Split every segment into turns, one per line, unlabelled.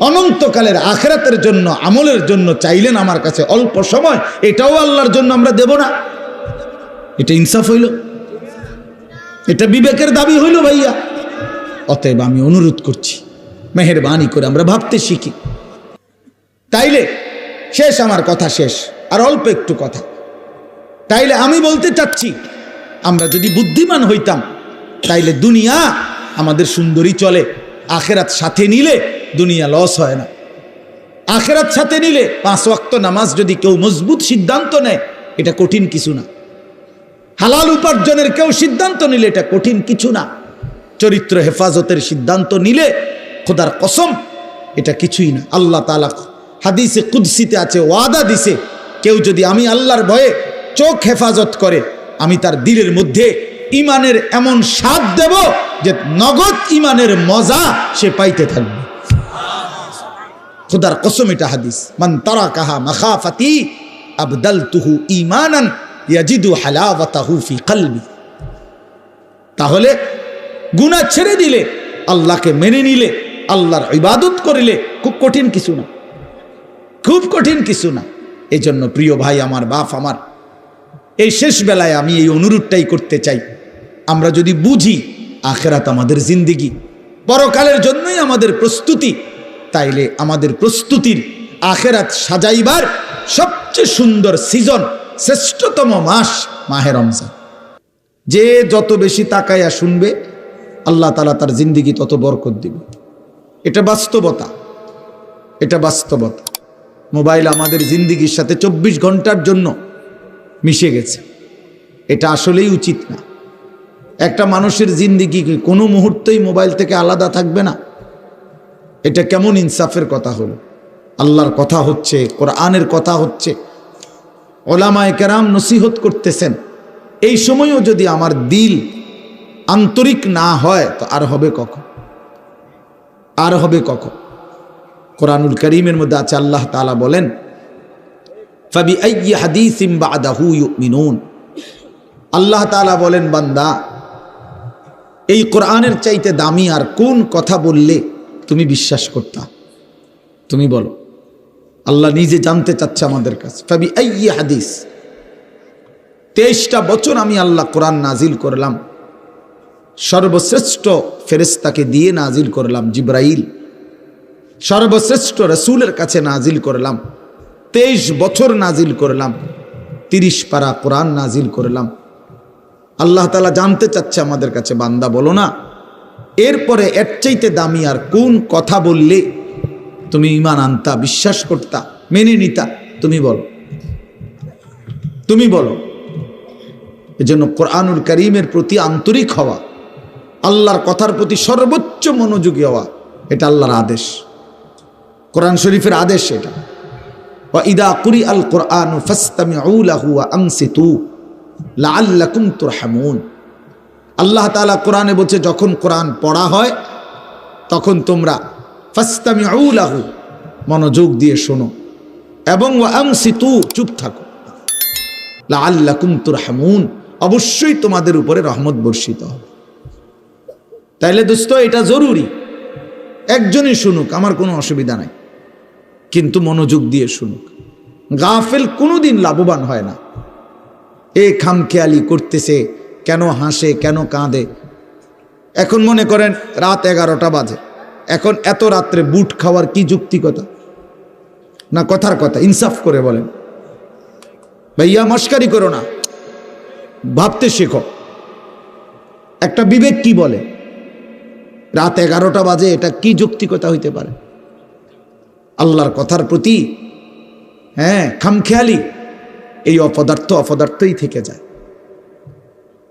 অনন্তকালের আখেরাতের জন্য, আমলের জন্য চাইলেন আমার কাছে অল্প সময়, এটাও আল্লাহর জন্য আমরা দেব না। এটা ইনসাফ হইল। এটা বিবেকের দাবি হইল ভাইয়া। অতএব আমি অনুরোধ করছি, মেহরবানি করে আমরা ভাবতে শিখি। তাইলে শেষ আমার কথা শেষ, আর অল্প একটু কথা। তাইলে আমি বলতে চাচ্ছি, আমরা যদি বুদ্ধিমান হইতাম, তাইলে দুনিয়া আমাদের সুন্দরী চলে, আখেরাত সাথে নিলে দুনিয়া লস হয় না। আখেরাত সাথে নিলে পাঁচ ওয়াক্ত নামাজ যদি কেউ মজবুত সিদ্ধান্ত নেয়, এটা কঠিন কিছু না। হালাল উপার্জনের কেউ সিদ্ধান্ত নিলে এটা কঠিন কিছু না। চরিত্র হেফাজতের সিদ্ধান্ত নিলে খোদার কসম, এটা কিছুই না। আল্লাহ তালা হাদিসে কুদ্সিতে আছে, ওয়াদা দিছে, কেউ যদি আমি আল্লাহর ভয়ে চোখ হেফাজত করে, আমি তার দিলের মধ্যে ইমানের এমন স্বাদ দেব যে নগদ ইমানের মজা সে পাইতে থাকবে। খুদার কসম এটা হাদিস। মান তারা কাহা মাখাফাতি আবদাল তুহু ইমানান ইয়াজিদু হালাওয়াতাহু ফি কলবি। তাহলে গুনাহ ছেড়ে দিলে, আল্লাহকে মেনে নিলে, আল্লাহর ইবাদত করিলে খুব কঠিন কিছু না। খুব কঠিন কিছু না। এই জন্য প্রিয় ভাই, আমার বাপ, আমার, এই শেষ বেলায় আমি এই অনুরোধটাই করতে চাই। আমরা যদি বুঝি, আখেরাত আমাদের জিন্দিগি। পরকালের জন্যই আমাদের প্রস্তুতি। তাইলে আমাদের প্রস্তুতির আখেরাত সাজাইবার সবচেয়ে সুন্দর সিজন শ্রেষ্ঠতম মাস মাহে রমজান। যে যত বেশি তাকাইয়া শুনবে, আল্লাহ তালা তার জিন্দিগি তত বরকত দিবে। এটা বাস্তবতা। এটা বাস্তবতা। মোবাইল আমাদের জিন্দিগির সাথে চব্বিশ ঘণ্টার জন্য মিশে গেছে। এটা আসলেই উচিত না। একটা মানুষের জিন্দিগি কোনো মুহূর্তেই মোবাইল থেকে আলাদা থাকবে না? এটা কেমন ইনসাফের কথা হলো? আল্লাহর কথা হচ্ছে, কোরআনের কথা হচ্ছে। ওলামায় কেরাম নসিহত করতেছেন, এই সময়ও যদি আমার দিল আন্তরিক না হয়, তো আর হবে কখন? আর হবে কখন? কোরআনুল করিমের মধ্যে আছে, আল্লাহ তালা বলেন ইউমিনুন। আল্লাহ তালা বলেন, বান্দা, এই কোরআনের চাইতে দামি আর কোন কথা বললে তুমি বিশ্বাস করতা। তুমি বলো, আল্লাহ নিজে জানতে চাচ্ছে আমাদের কাছে। ফাবি আইয়ে হাদিস। তেইশটা বছর আমি আল্লাহ কোরআন নাজিল করলাম। সর্বশ্রেষ্ঠ ফেরেস্তাকে দিয়ে নাজিল করলাম জিব্রাইল। সর্বশ্রেষ্ঠ রসুলের কাছে নাজিল করলাম। তেইশ বছর নাজিল করলাম। তিরিশ পারা কোরআন নাজিল করলাম। আল্লাহ তালা জানতে চাচ্ছে আমাদের কাছে, বান্দা বলো না। এরপরে এর চাইতে দামি আর কোন কথা বললে তুমি ইমান আনতা, বিশ্বাস করতা, মেনে নিতা, তুমি বলো। তুমি বলো। এজন্য কোরআনুল করিমের প্রতি আন্তরিক হওয়া, আল্লাহর কথার প্রতি সর্বোচ্চ মনোযোগী হওয়া, এটা আল্লাহর আদেশ। কোরআন শরীফের আদেশ এটা। ইদা কুরি আল কোরআন লাআল্লাকুম তুরহামুন। আল্লাহ তাআলা কোরআনে বলছে, যখন কোরআন পড়া হয়, তখন তোমরা ফাস্তামিউ লাহু, মনোযোগ দিয়ে শোনো এবং আংসিতু চুপ থাকো। লাআল্লাকুম তুরহামুন, অবশ্যই তোমাদের উপরে রহমত বর্ষিত হবে। তাইলে দোস্ত, এটা জরুরি। একজনই শুনুক, আমার কোনো অসুবিধা নাই। কিন্তু মনোযোগ দিয়ে শুনুক। গাফেল কোনোদিন লাভবান হয় না। এ খামখেয়ালি করতেছে কেন হাসে, কেন কাঁদে? এখন মনে করেন রাত এগারোটা বাজে। এখন এত রাত্রে বুট খাওয়ার কি যুক্তিকতা? না কথার কথা, ইনসাফ করে বলেন। ভাইয়া, মস্কারি করো না। ভাবতে শেখো। একটা বিবেক কি বলে? রাত এগারোটা বাজে, এটা কি যুক্তিকতা হইতে পারে? আল্লাহর কথার প্রতি হ্যাঁ খামখেয়ালি। এই অপদার্থ অপদার্থই থেকে যায়।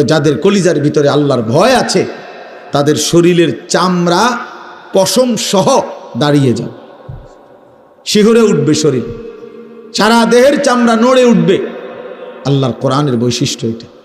তো যাদের কলিজার ভিতরে আল্লাহর ভয় আছে, তাদের শরীরের চামড়া পশম সহ দাঁড়িয়ে যাবে। শিহরে উঠবে শরীর। সারা দেহের চামড়া নড়ে উঠবে। আল্লাহর কোরআনের বৈশিষ্ট্য এটা।